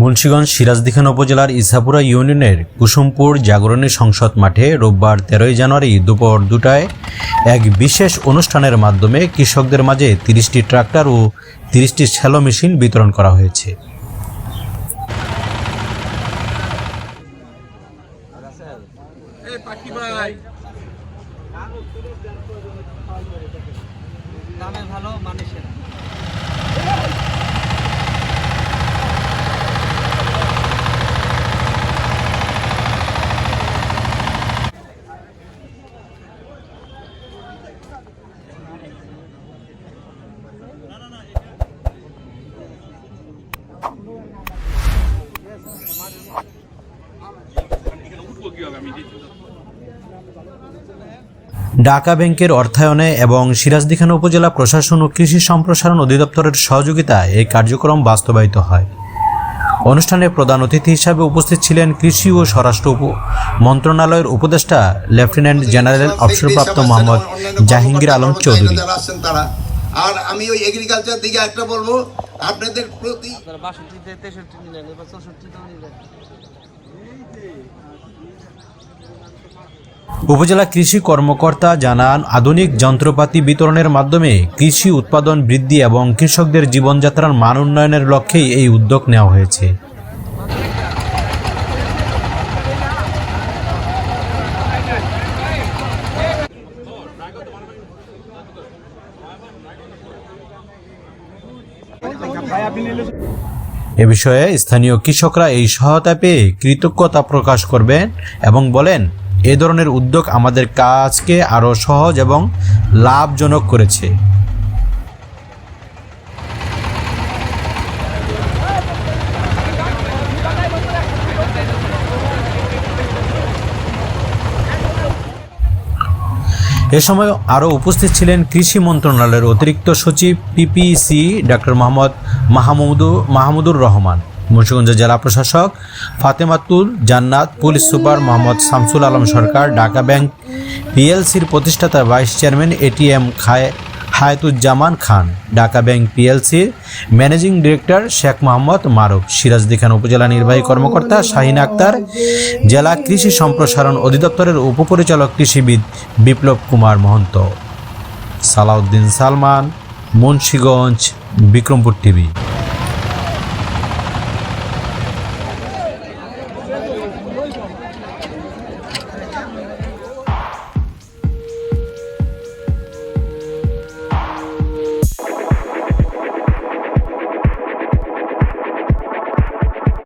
মুন্সিগঞ্জ সিরাজদিখান উপজেলার ইসাপুরা ইউনিয়নের কুসুমপুর জাগরণী সংসদ মাঠে রোববার তেরোই জানুয়ারি দুপুর দুটায় এক বিশেষ অনুষ্ঠানের মাধ্যমে কৃষকদের মাঝে তিরিশটি ট্রাক্টর ও তিরিশটি শ্যালো মেশিন বিতরণ করা হয়েছে। ভালো মানুষের ঢাকা ব্যাংকের অর্থায়নে এবং সিরাজদিখানা উপজেলা প্রশাসন ও কৃষি সম্প্রসারণ অধিদপ্তরের সহযোগিতায় এই কার্যক্রম বাস্তবায়িত হয়। অনুষ্ঠানে প্রধান অতিথি হিসাবে উপস্থিত ছিলেন কৃষি ও স্বরাষ্ট্র উপ- মন্ত্রণালয়ের উপদেষ্টা লেফটেন্যান্ট জেনারেল অবসরপ্রাপ্ত মোহাম্মদ জাহাঙ্গীর আলম চৌধুরী। আর আমি ওই এগ্রিকালচার দিকে একটা বলব আপনাদের প্রতি উপজেলা কৃষি কর্মকর্তা জানান, আধুনিক যন্ত্রপাতি বিতরণের মাধ্যমে কৃষি উৎপাদন বৃদ্ধি এবং কৃষকদের জীবনযাত্রার মান উন্নয়নের লক্ষ্যেই এই উদ্যোগ নেওয়া হয়েছে। এ বিষয়ে স্থানীয় কৃষকরা এই সহায়তা পেয়ে কৃতজ্ঞতা প্রকাশ করবেন এবং বলেন এ ধরনের উদ্যোগ আমাদের কাজকে আরও সহজ এবং লাভজনক করেছে। এ সময় আরও উপস্থিত ছিলেন কৃষি মন্ত্রণালয়ের অতিরিক্ত সচিব, পিপিসি ডক্টর মোহাম্মদ মাহমুদু মাহমুদুর রহমান। মুন্সিগঞ্জ জেলা প্রশাসক, Fatematul Jannat, police super Mohammad Shamsul Alam Sarkar, Dhaka bank পিএলসির প্রতিষ্ঠাতা ভাইস চেয়ারম্যান এটিএম খায় হায়াতুজ্জামান খান, ঢাকা ব্যাংক পিএলসির ম্যানেজিং ডিরেক্টর শেখ মোহাম্মদ মারুফ, সিরাজদি খান উপজেলা নির্বাহী কর্মকর্তা শাহিন আক্তার, জেলা কৃষি সম্প্রসারণ অধিদপ্তরের উপপরিচালক কৃষিবিদ বিপ্লব কুমার মহন্ত। সালাউদ্দিন সালমান, মুন্সিগঞ্জ, বিক্রমপুর টিভি।